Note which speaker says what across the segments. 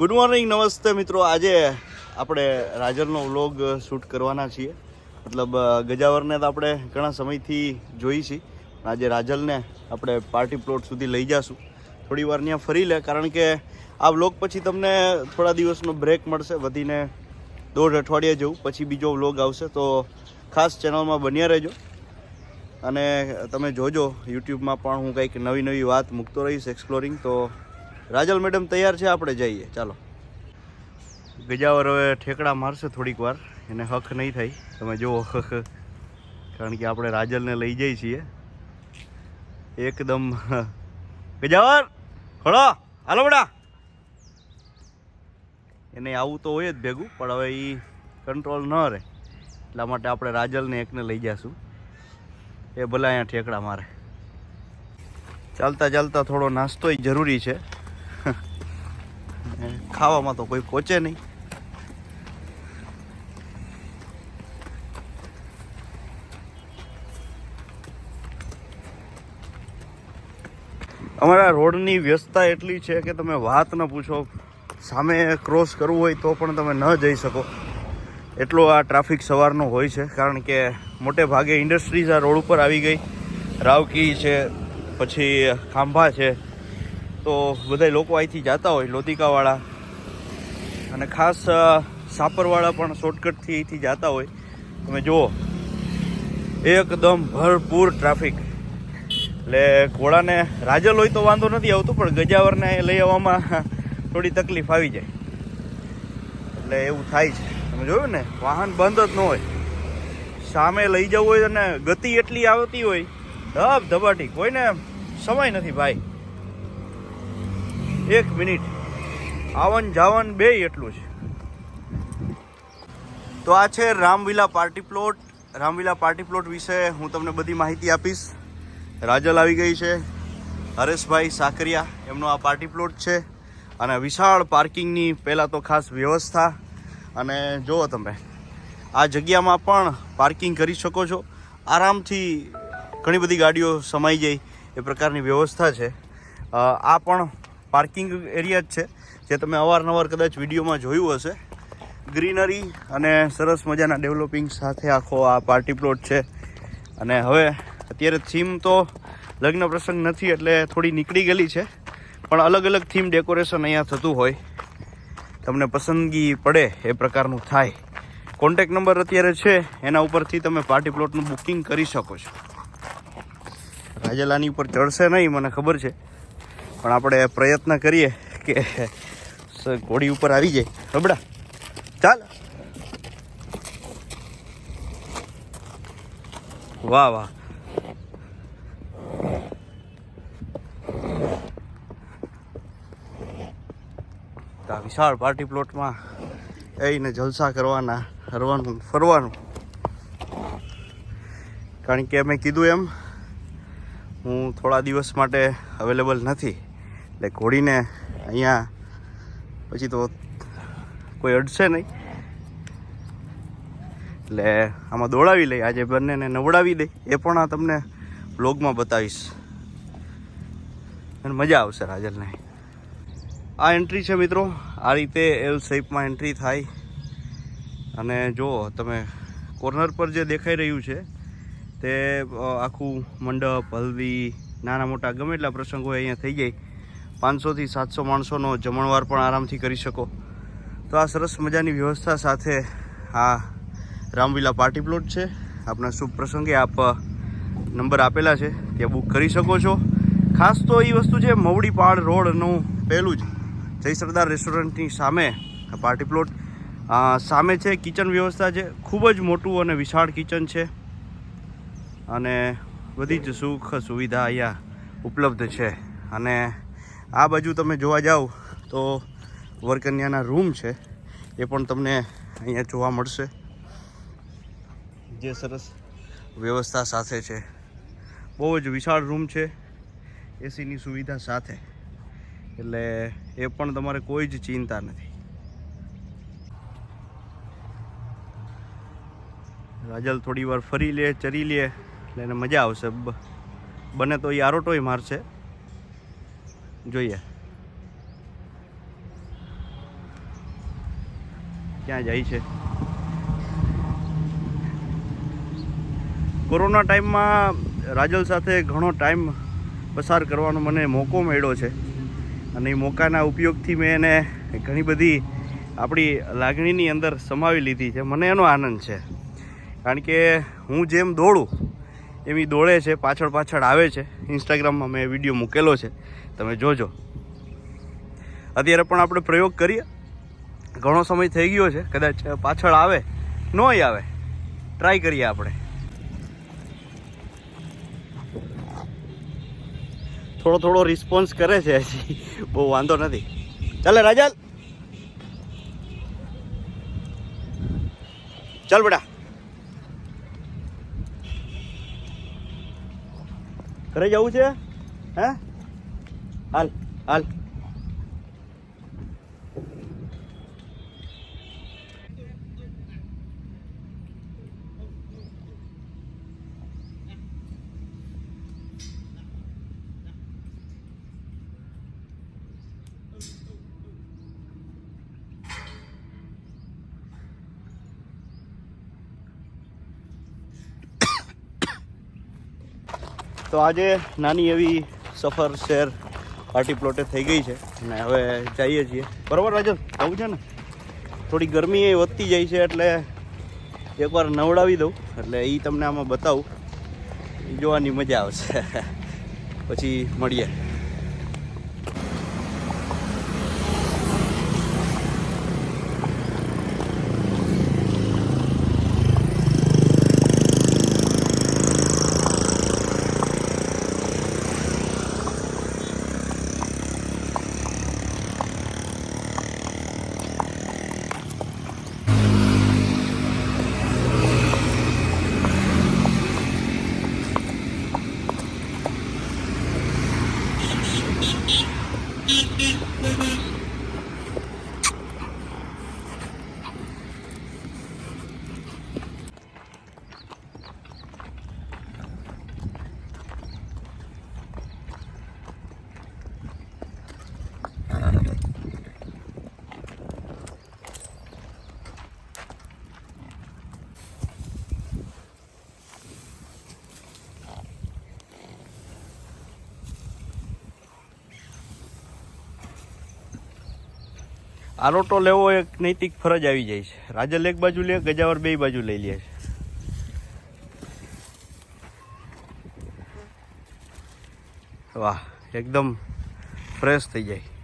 Speaker 1: Good morning નમસ્તે મિત્રો. આજે આપણે રાજલનો વ્લોગ શૂટ કરવાના છીએ. મતલબ ગજાવરને તો આપણે ઘણા સમયથી જોઈ છીએ આજે રાજલને આપણે પાર્ટી પ્લોટ સુધી લઈ જશું. થોડી વાર ત્યાં ફરી લે, કારણ કે આ વ્લોગ પછી તમને થોડા દિવસનો બ્રેક મળશે. વધીને દોઢ અઠવાડિયે જવું પછી બીજો વ્લોગ આવશે. તો ખાસ ચેનલમાં બન્યા રહેજો. અને તમે જોજો યુટ્યુબમાં પણ હું કંઈક નવી નવી વાત મૂકતો રહીશ એક્સપ્લોરિંગ તો રાજલ મેડમ તૈયાર છે, આપણે જઈએ. ચાલો. ગજાવર હવે ઠેકડા મારશે થોડીક વાર. એને હક નહીં થાય. તમે જુઓ કારણ કે આપણે રાજલને લઈ જઈએ છીએ. એકદમ. ગજાવર ખડો હાલો બડા એને આવું તો હોય જ ભેગું, પણ હવે એ કંટ્રોલ ન રહે. એટલા માટે આપણે રાજલને એકને લઈ જઈશું એ ભલે અહીંયા ઠેકડા મારે. ચાલતા ચાલતા થોડો નાસ્તો જરૂરી છે. ખાવામાં તો કોઈ પહોંચે નહીં. અમારા રોડની વ્યસ્તતા એટલી છે કે તમે વાત ન પૂછો, સામે ક્રોસ કરવું હોય તો પણ તમે ન જઈ શકો. એટલો આ ટ્રાફિક સવારનો હોય છે, કારણ કે મોટે ભાગે ઇન્ડસ્ટ્રીઝ આ રોડ ઉપર આવી ગઈ. રાવકી છે, પછી ખાંભા છે. તો બધા લોકો અહીંથી જતા હોય, લોધિકાવાળા. અને ખાસ સાપરવાળા પણ શોર્ટકટથી અહીંથી જતા હોય. તમે જુઓ. એકદમ ભરપૂર ટ્રાફિક એટલે ઘોડાને રાજલ હોય તો વાંધો નથી આવતો, પણ ગજાવરને લઈ આવવામાં થોડી તકલીફ આવી જાય. એટલે એવું થાય છે. તમે જોયું ને, વાહન બંધ જ ન હોય. સામે લઈ જવું હોય અને ગતિ એટલી આવતી હોય, ધબ ધબાટી. કોઈને સમય નથી ભાઈ. એક મિનિટ. આવન જાવન બે એટલું છે. તો આ છે Ramvila party plot. Ramvila party plot વિશે હું તમને બધી માહિતી આપીશ. રાજલ આવી ગઈ છે. હરેશભાઈ સાકરિયા એમનો આ પાર્ટી પ્લોટ છે. અને વિશાળ પાર્કિંગની પહેલાં તો ખાસ વ્યવસ્થા. અને જુઓ તમે, આ જગ્યામાં પણ પાર્કિંગ કરી શકો છો. આરામથી ઘણી બધી ગાડીઓ સમાઈ જાય, એ પ્રકારની વ્યવસ્થા છે. આ પણ પાર્કિંગ એરિયા જ છે. જે તમે અવારનવાર કદાચ વિડીયોમાં જોયું હશે. ગ્રીનરી અને સરસ મજાના ડેવલપિંગ સાથે આખો આ પાર્ટી પ્લોટ છે. અને હવે અત્યારે થીમ તો લગ્ન પ્રસંગ નથી એટલે થોડી નીકળી ગયેલી છે. પણ અલગ અલગ થીમ ડેકોરેશન અહીંયા થતું હોય. તમને પસંદગી પડે એ પ્રકારનું થાય. કોન્ટેક નંબર અત્યારે છે, એના ઉપરથી તમે પાર્ટી પ્લોટનું બુકિંગ કરી શકો છો. રાજેલાની ઉપર ચડશે નહીં, મને ખબર છે. પણ આપણે પ્રયત્ન કરીએ કે ઘોડી ઉપર આવી જાય. રબડા ચાલ. વાહ વાહ. આ વિશાળ પાર્ટી પ્લોટમાં એને જલસા કરવાના, હરવાનું, ફરવાનું. કારણ કે મેં કીધું એમ, હું થોડા દિવસ માટે અવેલેબલ નથી. એટલે ઘોડીને અહીંયા પછી તો કોઈ અડશે નહીં. એટલે આમાં દોડાવી લઈ આજે બંનેને નવડાવી દે. એ પણ આ તમને બ્લોગમાં બતાવીશ. અને મજા આવશે રાજલને. આ એન્ટ્રી છે મિત્રો. આ રીતે એલ શેપમાં એન્ટ્રી થાય. અને જુઓ તમે કોર્નર પર જે દેખાઈ રહ્યું છે, તે આખું મંડપ, હલ્દી, નાના મોટા ગમે એટલા પ્રસંગો અહીંયા થઈ જાય. પાંચસોથી સાતસો માણસોનો જમણવાર પણ આરામથી કરી શકો. તો આ સરસ મજાની વ્યવસ્થા સાથે આ રામવિલા પાર્ટી પ્લોટ છે. આપના શુભ પ્રસંગે આપ નંબર આપેલા છે, ત્યાં બુક કરી શકો છો. ખાસ તો એ વસ્તુ છે, મવડી પહાડ રોડનું પહેલું જ જય સરદાર રેસ્ટોરન્ટની સામે આ પાર્ટી પ્લોટ. સામે છે, કિચન વ્યવસ્થા છે, ખૂબ જ મોટું અને વિશાળ કિચન છે. અને બધી જ સુખ સુવિધા અહીંયા ઉપલબ્ધ છે. અને આ બાજુ તમે જોવા જાઓ તો વરકન્યાના રૂમ છે. એ પણ તમને અહીંયા જોવા મળશે. જે સરસ વ્યવસ્થા સાથે છે. બહુ જ વિશાળ રૂમ છે. એસીની સુવિધા સાથે. એટલે એ પણ તમારે કોઈ જ ચિંતા નથી. રાજલ થોડી વાર ફરી લે, ચરી લે, એટલે એને મજા આવશે. બને તો એ આરોટોય મારશે. જોઈએ. ક્યાં જાય છે? કોરોના ટાઈમમાં રાજલ સાથે ઘણો ટાઈમ પસાર કરવાનો મને મોકો મળ્યો છે. અને એ મોકાના ઉપયોગથી મેં એને ઘણી બધી આપણી લાગણીની અંદર સમાવી લીધી છે. મને એનો આનંદ છે. કારણ કે હું જેમ દોડું, એમ એ દોડે છે, પાછળ પાછળ આવે છે. ઇન્સ્ટાગ્રામમાં મેં વીડિયો મૂકેલો છે. તમે જોજો. અત્યારે પણ આપણે પ્રયોગ કરીએ. ઘણો સમય થઈ ગયો છે. કદાચ પાછળ આવે, નોય આવે. ટ્રાય કરીએ આપણે. થોડો થોડો રિસ્પોન્સ કરે છે હજી. બહુ વાંધો નથી. ચાલે રાજલ. ચાલ બેટા. ઘરે જવું છે? હે? હાલ હાલ તો આજે નાની એવી સફર શેર પાર્ટી પ્લોટે થઈ ગઈ છે. અને હવે જઈએ છીએ. બરાબર રાજન આવું છે ને? થોડી ગરમી એ વધતી જાય છે એટલે એકવાર નવડાવી દઉં. એટલે એ તમને આમાં બતાવું. જોવાની મજા આવશે. પછી મળીએ. આરોટો લેવો એક નૈતિક ફરજ આવી જાય છે. રાજલ એક બાજુ લે, ગજાવર બે બાજુ લઈ લે છે. વાહ, એકદમ ફ્રેશ થઈ જાય.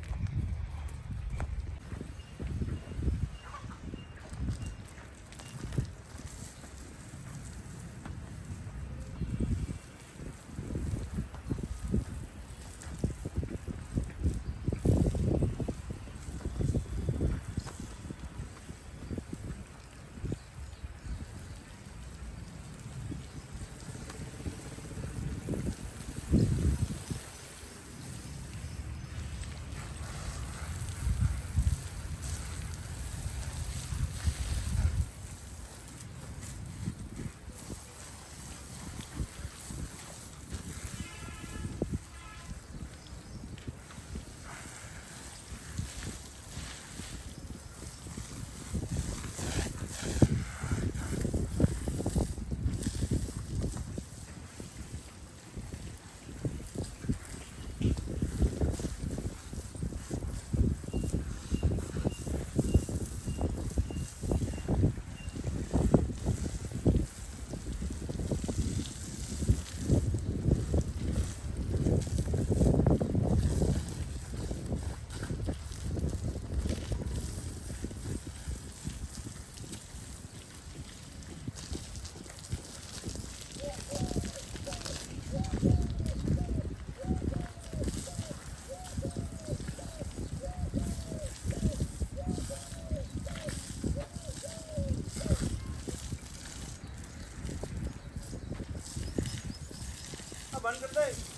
Speaker 1: Ang ganda.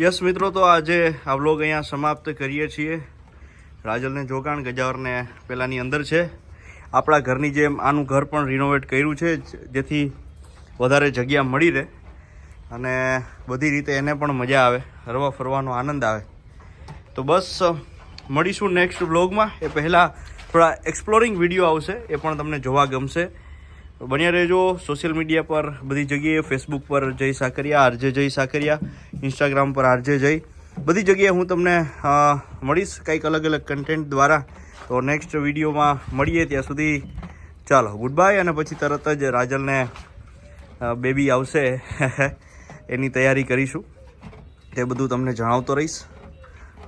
Speaker 1: યસ મિત્રો, તો આજે આ વ્લોગ અહીંયા સમાપ્ત કરીએ છીએ. રાજલને જોગાણ ગજાવરને પહેલાંની અંદર છે. આપણા ઘરની જેમ આનું ઘર પણ રિનોવેટ કર્યું છે, જેથી વધારે જગ્યા મળી રહે અને બધી રીતે એને પણ મજા આવે, હરવા ફરવાનો આનંદ આવે. તો બસ, મળીશું નેક્સ્ટ વ્લોગમાં એ પહેલાં થોડા એક્સપ્લોરિંગ વીડિયો આવશે, એ પણ તમને જોવા ગમશે. બન્યા રહેજો સોશિયલ મીડિયા પર, બધી જગ્યાએ ફેસબુક પર જય સાકરિયા, આરજે જય સાકરિયા. ઇન્સ્ટાગ્રામ પર આરજે જઈ. બધી જગ્યાએ હું તમને મળીશ કંઈક અલગ અલગ કન્ટેન્ટ દ્વારા. તો નેક્સ્ટ વિડીયોમાં મળીએ ત્યાં સુધી ચાલો ગુડ બાય અને પછી તરત જ રાજલને બેબી આવશે. એની તૈયારી કરીશું. તે બધું તમને જણાવતો રહીશ.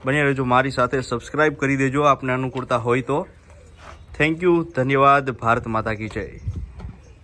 Speaker 1: બન્યા રહેજો મારી સાથે સબસ્ક્રાઈબ કરી દેજો. આપને અનુકૂળતા હોય તો. થેન્ક યુ ધન્યવાદ. ભારત માતા કી જય.